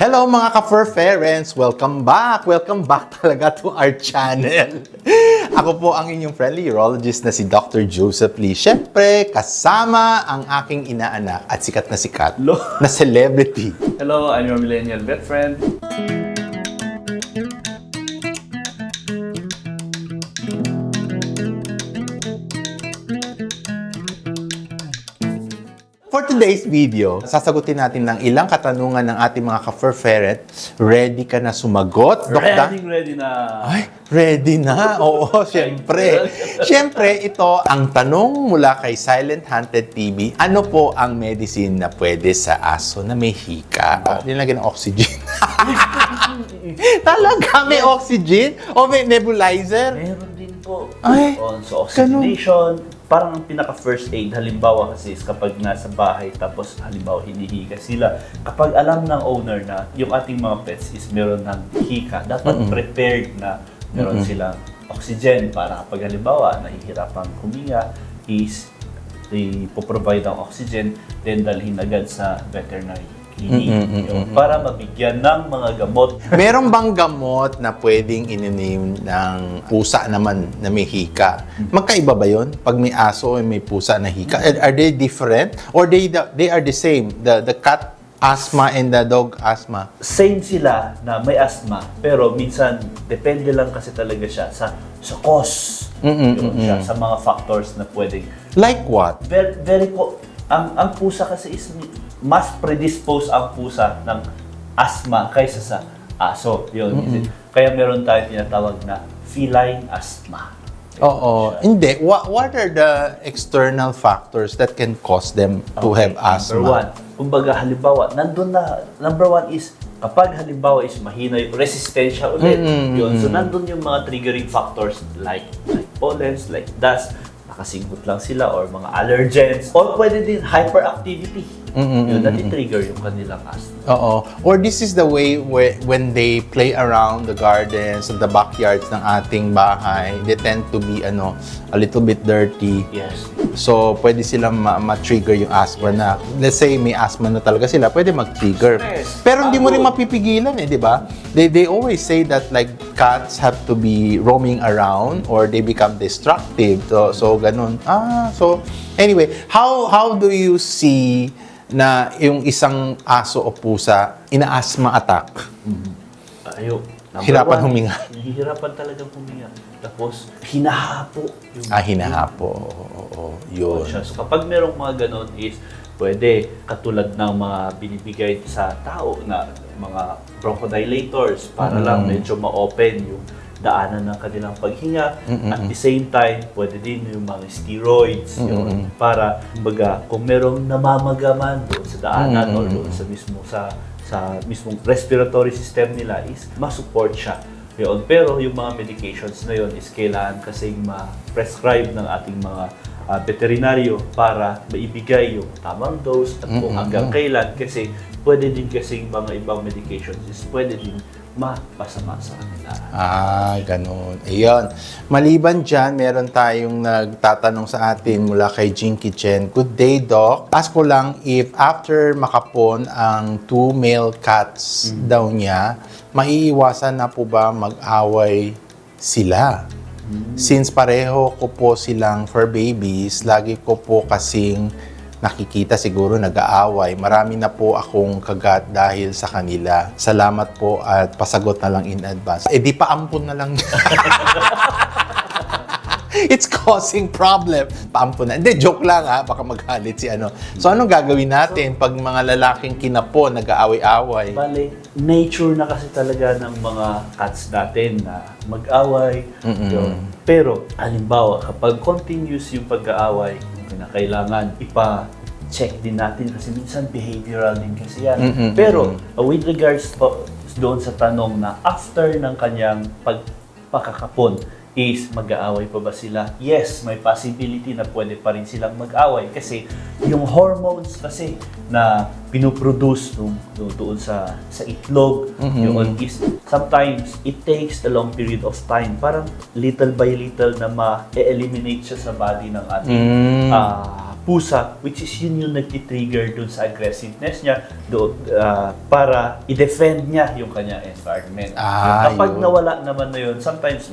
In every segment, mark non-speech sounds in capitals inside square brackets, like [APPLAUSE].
Hello mga ka-fur parents! Welcome back! Welcome back [LAUGHS] talaga to our channel. [LAUGHS] Ako po ang inyong friendly urologist na si Dr. Joseph Lee. Siyempre, kasama ang aking inaanak at sikat na sikat Lo. na celebrity. Hello, I'm your millennial vet friend. For today's video, sasagutin natin ng ilang katanungan ng ating mga ka-fur parent. Ready ka na sumagot, Dokta? Ready, ready na. Ay, ready na. [LAUGHS] Oo, syempre. Syempre, ito ang tanong mula kay Silent Hunted TV. Ano po ang medicine na pwede sa aso na may hika? Uh, nilagyan ng oxygen. [LAUGHS] Talaga, may oxygen? O may nebulizer? Meron din po. Ay, on sa oxygenation. Parang ang pinaka first aid, halimbawa kasi is kapag nasa bahay tapos halimbawa hinihiga sila. Kapag alam ng owner na yung ating mga pets is meron ng hika, dapat prepared na meron silang oxygen para kapag halimbawa nahihirapang huminga is ipoprovide ang oxygen then dalhin agad sa veterinary clinic Yun, para mabigyan ng mga gamot [LAUGHS] Meron bang gamot na pwedeng ininim ng pusa naman na may hika? Magkaiba ba yun? Pag may aso o may pusa na hika? Are- they different? Or they they are the same? The the cat asthma and the dog asthma? same sila na may asthma, pero minsan depende lang kasi talaga siya sa sa cause. Mm-mm, Yun siya, sa mga factors na pwedeng. Like what? Very, very co- ang, ang pusa kasi is mas predispose ang pusa ng asthma kaysa sa aso. Yun. Kaya meron tayong tinatawag na feline asthma. Oo. Hindi. What, what are the external factors that can cause them to have asthma? Number one, kumbaga halimbawa, nandun na, number one is, kapag halimbawa is mahina yung resistensya ulit, Mm, yun. So, nandun yung mga triggering factors like, like pollens, like dust, nakasinggot lang sila, or mga allergens, or pwede din hyperactivity. Mm, Yun, nati-trigger yung kanilang asthma. Oo. Or this is the way whe- when they play around the gardens, the backyards ng ating bahay, they tend to be ano, a little bit dirty. Yes. So, pwede silang ma- ma-trigger yung asthma na, let's say may asthma na talaga sila, pwede mag-trigger. Pero hindi mo rin mapipigilan eh, di ba? They, they always say that like cats have to be roaming around or they become destructive. So, so ganun. Ah, so anyway, how how do you see na yung isang aso o pusa ina-asthma attack? Ayo. Number Hirapan one, huminga. Hihirapan talagang huminga. Tapos, hinahapo. Yung, Ah, hinahapo. Oo, oo, yun. siya. So kapag merong mga ganon is pwede katulad ng mga binibigay sa tao na mga bronchodilators para lang medyo ma-open yung daanan ng kanilang paghinga. At the same time, pwede din yung mga steroids yun, para kumbaga kung merong namamagaman doon sa daanan o doon sa mismo sa sa mismong respiratory system nila is ma-support siya. Yun. Pero yung mga medications na yun is kailangan kasing ma-prescribe ng ating mga ah, veterinaryo para maibigay yung tamang dose at kung hanggang kailan kasi pwede din kasing mga ibang medications is pwede din mapasama sa kanila. Ah, ganun. Ayun. Maliban dyan, meron tayong nagtatanong sa atin mula kay Jinky Chen. Good day, Doc. Ask ko lang if after makapon ang two male cats daw niya, maiiwasan na po ba mag-away sila? Since pareho ko po silang fur babies, lagi ko po kasing nakikita siguro nag-aaway. Marami na po akong kagat dahil sa kanila. Salamat po at pasagot na lang in advance. Eh di paampun na lang. [LAUGHS] It's causing problem. Paampun na. Hindi, joke lang ha. Baka magalit si ano. So anong gagawin natin pag mga lalaking kinapo nag-aaway-away? Bale, nature na kasi talaga ng mga cats natin na mag-away. Yun. Pero, halimbawa, kapag continuous yung pag-aaway, kailangan ipa check din natin kasi minsan behavioral din kasi yan. Mm-mm, Pero, uh, with regards po doon sa tanong na after ng kanyang pagpakakapon, is mag-aaway pa ba sila? Yes, may possibility na pwede pa rin silang mag-away kasi yung hormones kasi na pinoproduce nung, nung doon sa sa itlog, yun is sometimes it takes a long period of time. Parang little by little na ma-eliminate siya sa body ng ating Mm. ah, pusa, which is yun yung nag-trigger dun sa aggressiveness niya do, ah, para i-defend niya yung kanyang environment. Ah, Kapag yun. nawala naman na yun, sometimes,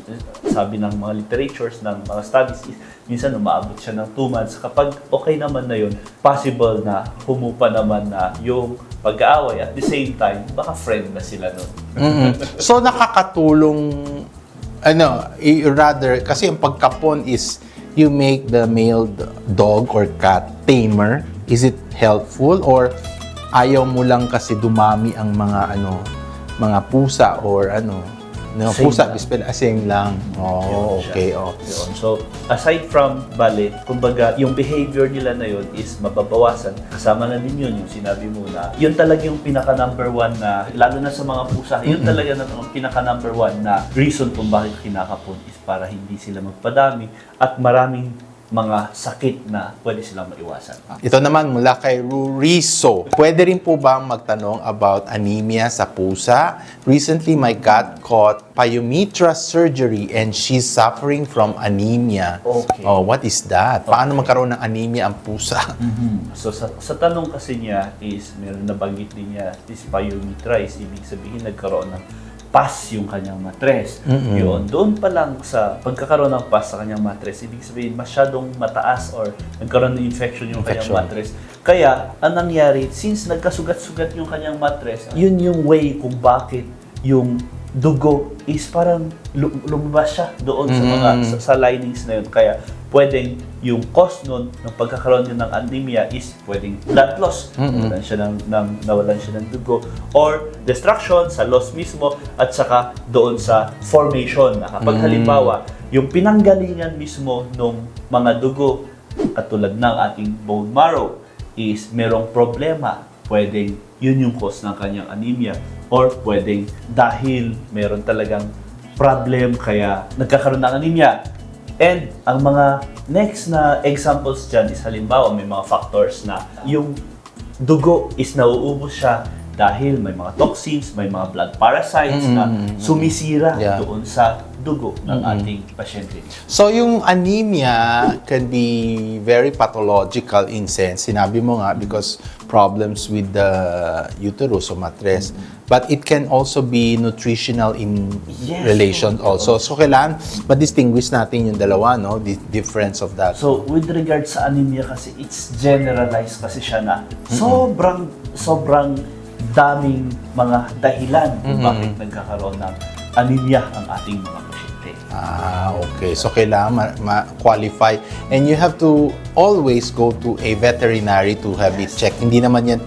sabi ng mga literatures, ng mga studies, is, minsan umaabot siya ng 2 months. Kapag okay naman na yun, possible na humupa naman na yung pag-aaway. At the same time, baka friend na sila nun. Mm-mm. So nakakatulong ano, rather kasi ang pagkapon is you make the male dog or cat tamer. Is it helpful or ayaw mo lang kasi dumami ang mga ano, mga pusa or ano, no, Same pusa is same lang. Oh, Yun siya. okay, oh. Yun. So, aside from bale, kumbaga, yung behavior nila na yun is mababawasan. Kasama na din yun, yung sinabi mo na, yun talaga yung pinaka number one na, lalo na sa mga pusa, yun talaga na ang pinaka number one na reason kung bakit kinakapon is para hindi sila magpadami at maraming mga sakit na pwede silang maiwasan. Ito naman mula kay Ruriso. Pwede rin po ba magtanong about anemia sa pusa? Recently, my cat caught pyometra surgery and she's suffering from anemia. Okay. Oh, what is that? Paano magkaroon ng anemia ang pusa? So sa, sa tanong kasi niya is, meron nabanggit din niya, is pyometrize, ibig sabihin nagkaroon ng pus yung kanyang matres. Yun, doon pa lang sa pagkakaroon ng pus sa kanyang matres, ibig sabihin masyadong mataas or nagkaroon ng infection yung Infection. kanyang matres. Kaya, ang nangyari, since nagkasugat-sugat yung kanyang matres, yun yung way kung bakit yung dugo is parang lu- lumabas siya doon sa mga sa, sa linings na yun. Kaya pwedeng yung cause nun ng pagkakaroon yun ng anemia is pwedeng blood loss. Nawalan siya ng, ng, nawalan siya ng dugo. Or destruction sa loss mismo at saka doon sa formation. Na kapag halimbawa, yung pinanggalingan mismo ng mga dugo katulad ng ating bone marrow is merong problema. Pwedeng yun yung cause ng kanyang anemia or pwedeng dahil meron talagang problem kaya nagkakaroon ng anemia. And ang mga next na examples dyan is halimbawa may mga factors na yung dugo is nauubos siya dahil may mga toxins, may mga blood parasites na sumisira Yeah. doon sa dugo ng ating pasyente. So yung anemia can be very pathological in sense. Sinabi mo nga because problems with the uterus o matres. But it can also be nutritional in Yes, relation oo. also. So kailangan ma-distinguish natin yung dalawa, no? The difference of that. So, with regard sa anemia kasi, it's generalized kasi siya na sobrang, sobrang daming mga dahilan kung bakit nagkakaroon ng anemia ang ating mga pasyente. Ah, okay. So, kailangan ma- ma-qualify. And you have to always go to a veterinary to have it checked. Hindi naman yan...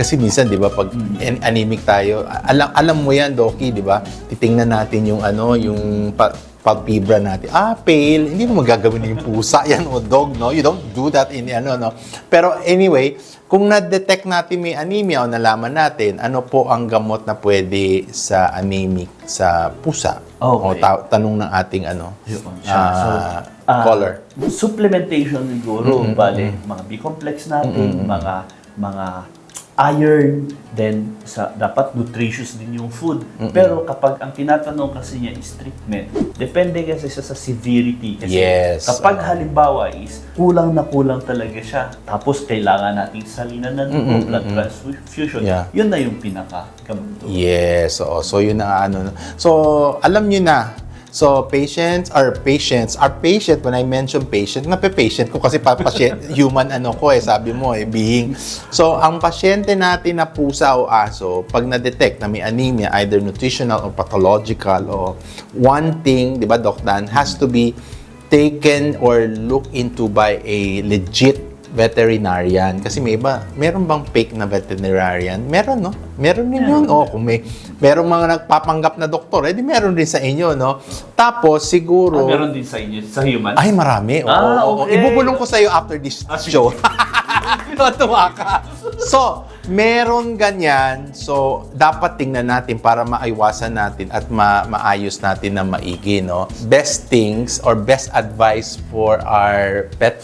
kasi minsan, di ba, pag an- anemic tayo, alam, alam mo yan, Doki, di ba? Titingnan natin yung ano, yung pa, palpebra natin. Ah, pale. Hindi mo magagawin yung pusa [LAUGHS] yan o dog, no? You don't do that in ano, no? Pero anyway, kung na-detect natin may anemia o nalaman natin, ano po ang gamot na pwede sa anemic sa pusa? O Okay. ta- tanong ng ating ano, Yun siya. So, ah, ah, caller. Supplementation siguro, bale, mga B-complex natin, mga mga iron, then sa dapat nutritious din yung food. Pero kapag ang tinatanong kasi niya is treatment, depende kasi siya sa severity. Kasi Yes. kapag halimbawa is kulang na kulang talaga siya, tapos kailangan nating salinan ng dugo, blood transfusion, Yeah. yun na yung pinaka gamot. Yes, oo. So, yun ang ano. So, alam nyo na. So, patients are patients. Are patient, when I mention patient, nape-patient ko kasi pa [LAUGHS] human ano ko eh, sabi mo eh, being. So, ang pasyente natin na pusa o aso, pag na-detect na may anemia, either nutritional or pathological o one thing, di ba, Doc Dan, has to be taken or looked into by a legit veterinarian. Kasi may iba, meron bang fake na veterinarian? Meron, no? Meron din yun. O, kung may, meron mga nagpapanggap na doktor, edi meron din sa inyo, no? Tapos, siguro... Ah, meron din sa inyo, sa human? Ay, marami. Oo, Ah, oo. okay. Ibubulong ko sa'yo after this Ah, show. [LAUGHS] Natuwa ka. So, meron ganyan. So, dapat tingnan natin para maiwasan natin at ma maayos natin na maigi, no? Best things or best advice for our pet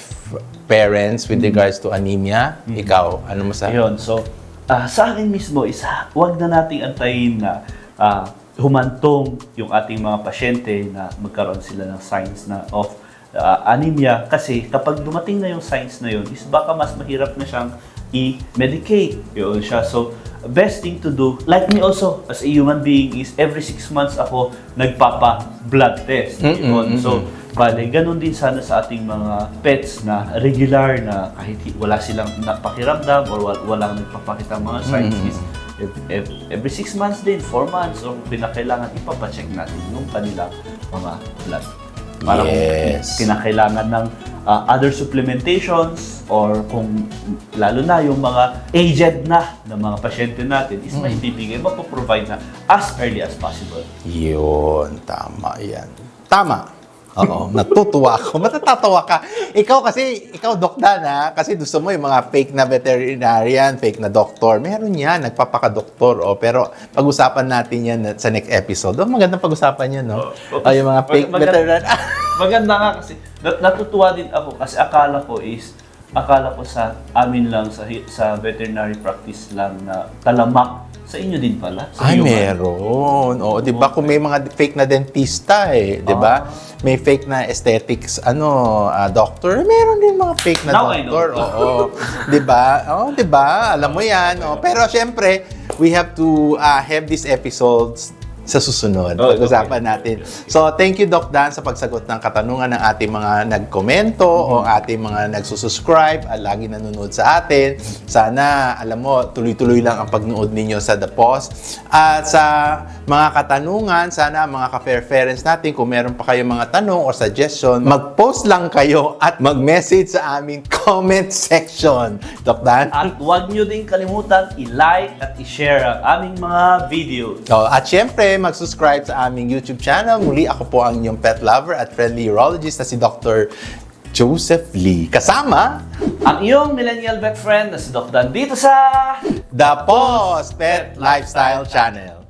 parents with regards to anemia. Ikaw, ano masabi? Ayun, so ah, sa akin mismo is ah, huwag na nating antayin na ah, humantong yung ating mga pasyente na magkaroon sila ng signs na of uh, anemia kasi kapag dumating na yung signs na yun is baka mas mahirap na siyang i-medicate yun siya so best thing to do like me also as a human being is every six months ako nagpapa blood test yun. so. Bale, ganun din sana sa ating mga pets na regular na kahit hi- wala silang napakiramdam or wa- walang nagpapakita mga signs is ev- ev- every 6 months din, 4 months, o pinakailangan ipapacheck natin yung kanilang mga blood. Para Yes. kung kinakailangan ng uh, other supplementations or kung lalo na yung mga aged na ng mga pasyente natin is maibibigay, mapoprovide na as early as possible. Yun, tama yan. Tama. Oo, natutuwa ako. [LAUGHS] Matatawa ka. Ikaw kasi, ikaw Dan ha, kasi gusto mo yung mga fake na veterinarian, fake na doktor. Meron yan, nagpapaka-doktor. Oh, pero pag-usapan natin yan sa next episode. Oh, magandang pag-usapan yan, no? Oh, Oh, yung mga fake mag- veterinarian. [LAUGHS] Maganda nga kasi nat- natutuwa din ako kasi akala ko is akala ko sa amin lang sa sa veterinary practice lang na talamak sa inyo din pala. Sa Ay, meron. Oo, 'di ba? Kung may mga fake na dentista eh, 'di ba? May fake na aesthetics ano, ah, doctor, meron din mga fake na Now I know. doctor. Oo. [LAUGHS] 'Di ba? Oo, 'di ba? Alam mo 'yan. Oh, pero syempre, we have to ah, have these episodes sa susunod. Oh, Pag-usapan natin. So, thank you Doc Dan sa pagsagot ng katanungan ng ating mga nagkomento o ating mga nagsusubscribe at lagi nanonood sa atin. Sana, alam mo, tuloy-tuloy lang ang pagnood ninyo sa The Pause. At sa mga katanungan, sana mga ka-fair parents natin, kung meron pa kayong mga tanong or suggestion, mag-post lang kayo at mag-message sa aming [LAUGHS] comment section. Doc Dan? At huwag nyo din kalimutan i-like at i-share ang aming mga videos. Oh, at syempre, mag-subscribe sa aming YouTube channel. Muli, ako po ang inyong pet lover at friendly urologist na si Dr. Joseph Lee. Kasama, Ang iyong millennial vet friend na si Doc Dan dito sa The Pause Pet Lifestyle Channel.